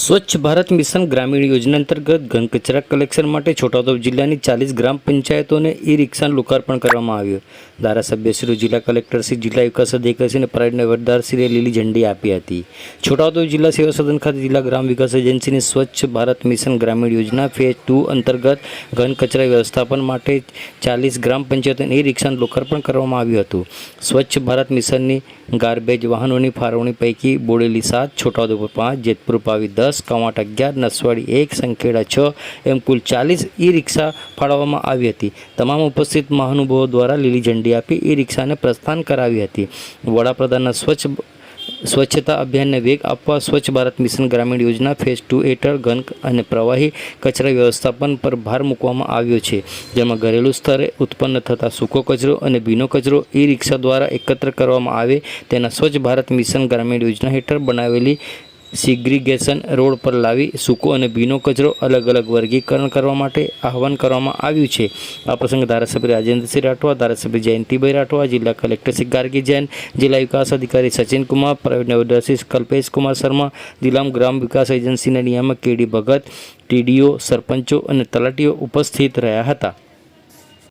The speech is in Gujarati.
સ્વચ્છ ભારત મિશન ગ્રામીણ યોજના અંતર્ગત ઘન કચરા કલેક્શન માટે છોટાઉદેપુર જિલ્લાની ચાલીસ ગ્રામ પંચાયતોને ઈ રિક્ષાનું લોકાર્પણ કરવામાં આવ્યું. ધારાસભ્યશ્રી જિલ્લા કલેક્ટરશ્રી જિલ્લા વિકાસ અધિકારી અને પરેડના વરદારશ્રીએ લીલી ઝંડી આપી હતી. છોટાઉદેપુર જિલ્લા સેવા સદન ખાતે જિલ્લા ગ્રામ વિકાસ એજન્સીની સ્વચ્છ ભારત મિશન ગ્રામીણ યોજના ફેઝ ટુ અંતર્ગત ઘન કચરા વ્યવસ્થાપન માટે ચાલીસ ગ્રામ પંચાયતોને ઈ રિક્ષાનું લોકાર્પણ કરવામાં આવ્યું હતું. સ્વચ્છ ભારત મિશનની ગાર્બેજ વાહનોની ફાળવણી પૈકી બોડેલી સાત, છોટાઉદેપુર પાંચ, જેતપુર પાવી દસ, કવાંટ અગિયાર, નસવાડી એક, સંખેડા છ એમ કુલ ચાલીસ ઈ રિક્ષા ફાળવવામાં આવી હતી. તમામ ઉપસ્થિત મહાનુભાવો દ્વારા લીલી ઝંડી આપી ઈ રિક્ષાને પ્રસ્થાન કરાવી હતી. વડાપ્રધાનના સ્વચ્છ સ્વચ્છતા અભિયાનને વેગ આપવા સ્વચ્છ ભારત મિશન ગ્રામીણ યોજના ફેઝ ટુ હેઠળ ઘન અને પ્રવાહી કચરા વ્યવસ્થાપન પર ભાર મૂકવામાં આવ્યો છે. જેમાં ઘરેલું સ્તરે ઉત્પન્ન થતા સૂકો કચરો અને ભીનો કચરો ઈ રિક્ષા દ્વારા એકત્ર કરવામાં આવે તેના સ્વચ્છ ભારત મિશન ગ્રામીણ યોજના હેઠળ બનાવેલી સિગ્રીગેશન રોડ પર લાવી સૂકો અને ભીનો કચરો અલગ અલગ વર્ગીકરણ કરવા માટે આહવાન કરવામાં આવ્યું છે. આ પ્રસંગે ધારાસભ્ય રાજેન્દ્રસિંહ રાઠવા, ધારાસભ્ય જયંતિભાઈ રાઠવા, જિલ્લા કલેક્ટર શ્રી ગાર્ગી જૈન, જિલ્લા વિકાસ અધિકારી સચિન કુમાર પ્રાઇવેટ નવદર્શી કલ્પેશ કુમાર શર્મા જિલ્લા ગ્રામ વિકાસ એજન્સીના નિયામક કેડી ભગત ટીડીઓ સરપંચો અને તલાટીઓ ઉપસ્થિત રહ્યા હતા.